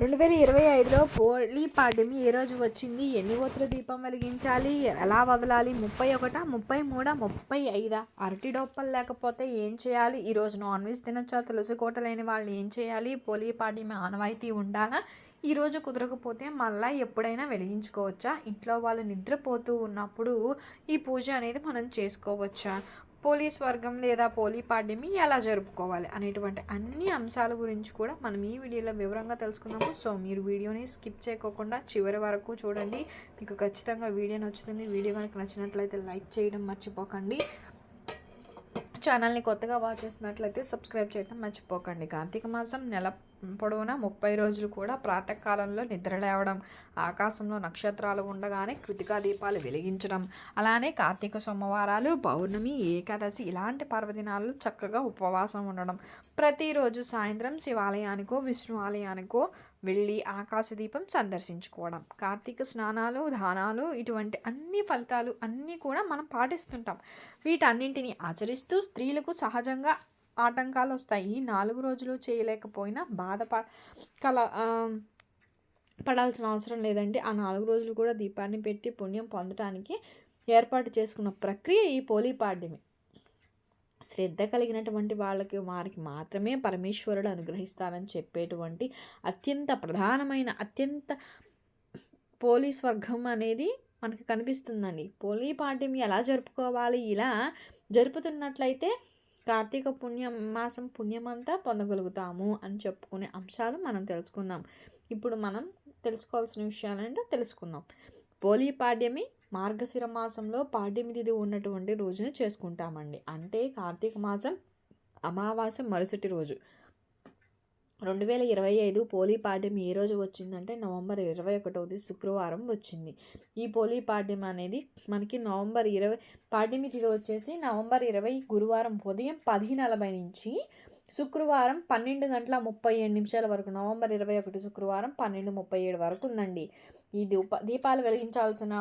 రెండు వేల ఇరవై ఐదులో పోలీ పాడ్యమి ఏ రోజు వచ్చింది? ఎన్ని ఒత్తుల దీపం వెలిగించాలి? ఎలా వదలాలి? ముప్పై ఒకటా? ముప్పై మూడా? ముప్పై ఐదా? అరటి డొప్పలు లేకపోతే ఏం చేయాలి? ఈరోజు నాన్ వెజ్ తినొచ్చా? తులసి కోట లేని వాళ్ళు ఏం చేయాలి? పోలీ పాడ్యమి ఆనవాయితీ ఉండాలా? ఈరోజు కుదరకపోతే మళ్ళీ ఎప్పుడైనా వెలిగించుకోవచ్చా? ఇంట్లో వాళ్ళు నిద్రపోతూ ఉన్నప్పుడు ఈ పూజ అనేది మనం చేసుకోవచ్చా? పోలీస్ వర్గం లేదా పోలీ పాడ్యమి ఎలా జరుపుకోవాలి అనేటువంటి అన్ని అంశాల గురించి కూడా మనం ఈ వీడియోలో వివరంగా తెలుసుకుందాము. సో మీరు వీడియోని స్కిప్ చేయకోకుండా చివరి వరకు చూడండి. మీకు ఖచ్చితంగా వీడియో నచ్చుతుంది. వీడియో కనుక నచ్చినట్లయితే లైక్ చేయడం మర్చిపోకండి. ఛానల్ని కొత్తగా వాచ్ చేస్తున్నట్లయితే సబ్స్క్రైబ్ చేయడం మర్చిపోకండి. కార్తీక మాసం నెల పొడవునా ముప్పై రోజులు కూడా ప్రాతకాలంలో నిద్ర లేవడం ఆకాశంలో నక్షత్రాలు ఉండగానే కృతికా దీపాలు వెలిగించడం అలానే కార్తీక సోమవారాలు పౌర్ణమి ఏకాదశి ఇలాంటి పర్వదినాలు చక్కగా ఉపవాసం ఉండడం. ప్రతిరోజు సాయంత్రం శివాలయానికో విష్ణు ఆలయానికో వెళ్ళి ఆకాశదీపం సందర్శించుకోవడం. కార్తీక స్నానాలు దానాలు ఇటువంటి అన్ని ఫలితాలు అన్నీ కూడా మనం పాటిస్తుంటాం. వీటన్నింటిని ఆచరిస్తూ స్త్రీలకు సహజంగా ఆటంకాలు వస్తాయి ఈ నాలుగు రోజులు చేయలేకపోయినా బాధపడ కల పడాల్సిన అవసరం లేదండి. ఆ నాలుగు రోజులు కూడా దీపాన్ని పెట్టి పుణ్యం పొందటానికి ఏర్పాటు చేసుకున్న ప్రక్రియ ఈ పోలీపాడ్యమి శ్రద్ధ కలిగినటువంటి వాళ్ళకి వారికి మాత్రమే పరమేశ్వరుడు అనుగ్రహిస్తారని చెప్పేటువంటి అత్యంత ప్రధానమైన అత్యంత పోలీస్ వర్గం అనేది మనకు కనిపిస్తుందండి. పోలీ పాడ్యమి ఎలా జరుపుకోవాలి? ఇలా జరుపుతున్నట్లయితే కార్తీక పుణ్యం మాసం పుణ్యమంతా పొందగలుగుతాము అని చెప్పుకునే అంశాలు మనం తెలుసుకుందాం. ఇప్పుడు మనం తెలుసుకోవాల్సిన విషయాలంటే తెలుసుకుందాం. పోలీ పాడ్యమి మార్గశిర మాసంలో పాడ్యమి తిథి ఉన్నటువంటి రోజున చేసుకుంటామండి. అంటే కార్తీక మాసం అమావాస్య మరుసటి రోజు. రెండు వేల ఇరవై ఐదు పోలీ పాడ్యం ఏ రోజు వచ్చిందంటే నవంబర్ ఇరవై ఒకటవది శుక్రవారం వచ్చింది. ఈ పోలీ పాడ్యం అనేది మనకి నవంబర్ ఇరవై పాడ్యమి తిథి వచ్చేసి నవంబర్ ఇరవై గురువారం ఉదయం పది నలభై నుంచి శుక్రవారం పన్నెండు గంటల ముప్పై ఏడు నిమిషాల వరకు నవంబర్ ఇరవై ఒకటి శుక్రవారం పన్నెండు ముప్పై ఏడు వరకు ఉందండి. ఈ దీప దీపాలు వెలిగించాల్సిన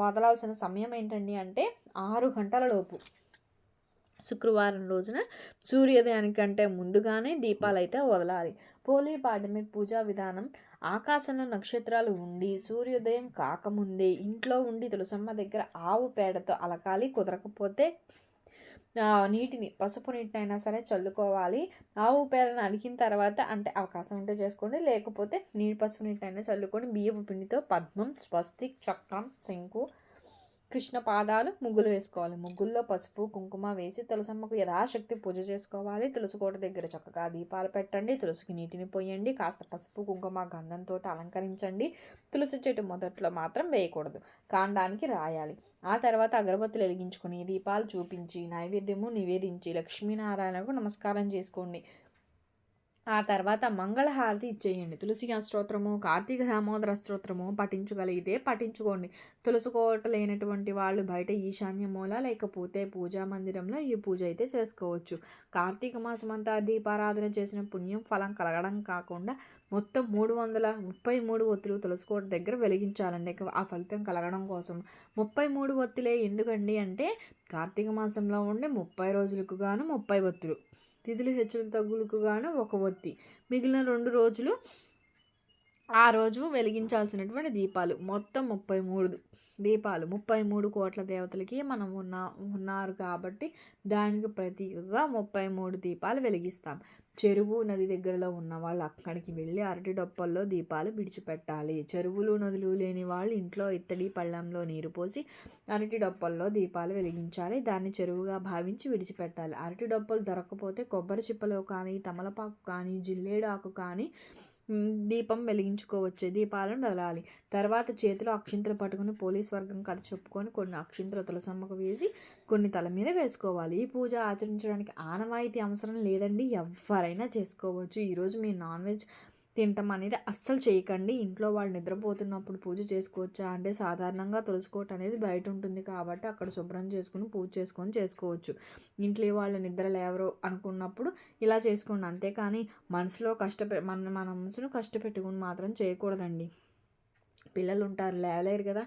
వదలాల్సిన సమయం ఏంటండి అంటే ఆరు గంటల లోపు. శుక్రవారం రోజున సూర్యోదయానికంటే ముందుగానే దీపాలు అయితే వదలాలి. పోలీ పాడ్యమి పూజా విధానం ఆకాశంలో నక్షత్రాలు ఉండి సూర్యోదయం కాకముందే ఇంట్లో ఉండి తులసమ్మ దగ్గర ఆవు పేడతో అలకాలి. కుదరకపోతే నీటిని పసుపు నీటినైనా సరే చల్లుకోవాలి. ఆవు పేడను అలికిన తర్వాత అంటే అవకాశం ఉంటే చేసుకోండి. లేకపోతే నీటి పసుపు నీటినైనా చల్లుకొని బియ్యపు పిండితో పద్మం స్వస్తిక్ చక్రం శంకు కృష్ణ పాదాలు ముగ్గులు వేసుకోవాలి. ముగ్గుల్లో పసుపు కుంకుమ వేసి తులసమ్మకు యథాశక్తి పూజ చేసుకోవాలి. తులసి కోట దగ్గర చక్కగా దీపాలు పెట్టండి. తులసికి నీటిని పోయండి. కాస్త పసుపు కుంకుమ గంధంతో అలంకరించండి. తులసి చెట్టు మొదట్లో మాత్రం వేయకూడదు. కాండానికి రాయాలి. ఆ తర్వాత అగరబత్తులు వెలిగించుకుని దీపాలు చూపించి నైవేద్యము నివేదించి లక్ష్మీనారాయణకు నమస్కారం చేసుకోండి. ఆ తర్వాత మంగళహారతి ఇచ్చేయండి. తులసి స్తోత్రము కార్తీక దామోదర స్తోత్రము పఠించగలిగితే పఠించుకోండి. తులసుకోట లేనటువంటి వాళ్ళు బయట ఈశాన్య మూల లేకపోతే పూజా మందిరంలో ఈ పూజ అయితే చేసుకోవచ్చు. కార్తీక మాసం అంతా దీపారాధన చేసిన పుణ్యం ఫలం కలగడం కాకుండా మొత్తం మూడు వందల ముప్పై మూడు ఒత్తులు తులసుకోట దగ్గర వెలిగించాలండి. ఆ ఫలితం కలగడం కోసం ముప్పై మూడు ఒత్తులే ఎందుకండి అంటే కార్తీక మాసంలో ఉండే ముప్పై రోజులకు గాను ముప్పై ఒత్తులు. తిథులు హెచ్చులు తగ్గులకు గాను ఒక ఒత్తి. మిగిలిన రెండు రోజులు ఆ రోజు వెలిగించాల్సినటువంటి దీపాలు. మొత్తం ముప్పై మూడు దీపాలు. ముప్పై మూడు కోట్ల దేవతలకి మనం ఉన్న ఉన్నారు కాబట్టి దానికి ప్రతీకగా ముప్పై మూడు దీపాలు వెలిగిస్తాం. చెరువు నది దగ్గరలో ఉన్న వాళ్ళు అక్కడికి వెళ్ళి అరటి డొప్పల్లో దీపాలు విడిచిపెట్టాలి. చెరువులు నదులు లేని వాళ్ళు ఇంట్లో ఇత్తడి పళ్ళంలో నీరు పోసి అరటి డొప్పల్లో దీపాలు వెలిగించాలి. దాన్ని చెరువుగా భావించి విడిచిపెట్టాలి. అరటి డొప్పలు దొరకకపోతే కొబ్బరి చిప్పలో కానీ తమలపాకు కానీ జిల్లేడు ఆకు కానీ దీపం వెలిగించుకోవచ్చు దీపాలను వదలాలి. తర్వాత చేతిలో అక్షింతలు పట్టుకుని పోలీస్ వర్గం కథ చెప్పుకొని కొన్ని అక్షింతలు తులసమ్మకు వేసి కొన్ని తల మీద వేసుకోవాలి. ఈ పూజ ఆచరించడానికి ఆనవాయితీ అవసరం లేదండి. ఎవరైనా చేసుకోవచ్చు. ఈరోజు మీరు నాన్ వెజ్ తినటం అనేది అస్సలు చేయకండి. ఇంట్లో వాళ్ళు నిద్రపోతున్నప్పుడు పూజ చేసుకోవచ్చా అంటే సాధారణంగా తులుసుకోవటం అనేది బయట ఉంటుంది కాబట్టి అక్కడ శుభ్రం చేసుకుని పూజ చేసుకొని చేసుకోవచ్చు. ఇంట్లో వాళ్ళు నిద్ర లేవరు అనుకున్నప్పుడు ఇలా చేసుకోండి. అంతేకాని మనసులో కష్టపె మన మన మనసును కష్టపెట్టుకుని మాత్రం చేయకూడదండి. పిల్లలు ఉంటారు లేవలేరు కదా.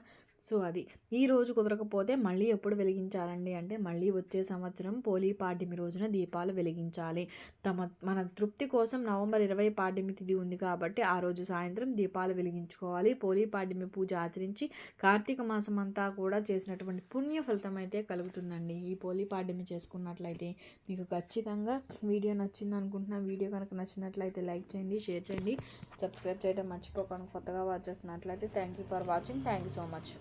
సో అది. ఈ రోజు కుదరకపోతే మళ్ళీ ఎప్పుడు వెలిగించాలండి? అంటే మళ్ళీ వచ్చే సంవత్సరం పోలీ పాడ్యమి రోజున దీపాలు వెలిగించాలి. తమ మన తృప్తి కోసం నవంబర్ ఇరవై పాడ్యమి తిథి ఉంది కాబట్టి ఆ రోజు సాయంత్రం దీపాలు వెలిగించుకోవాలి. పోలీ పాడ్యమి పూజ ఆచరించి కార్తీక మాసం అంతా కూడా చేసినటువంటి పుణ్య ఫలితం అయితే కలుగుతుందండి. ఈ పోలీ పాడ్యమి చేసుకున్నట్లయితే మీకు ఖచ్చితంగా వీడియో నచ్చింది అనుకుంటున్నా. వీడియో కనుక నచ్చినట్లయితే లైక్ చేయండి షేర్ చేయండి. సబ్స్క్రైబ్ చేయడం మర్చిపోకుండా కొత్తగా వాచ్ చేస్తున్నట్లయితే thank you for watching. Thank you so much.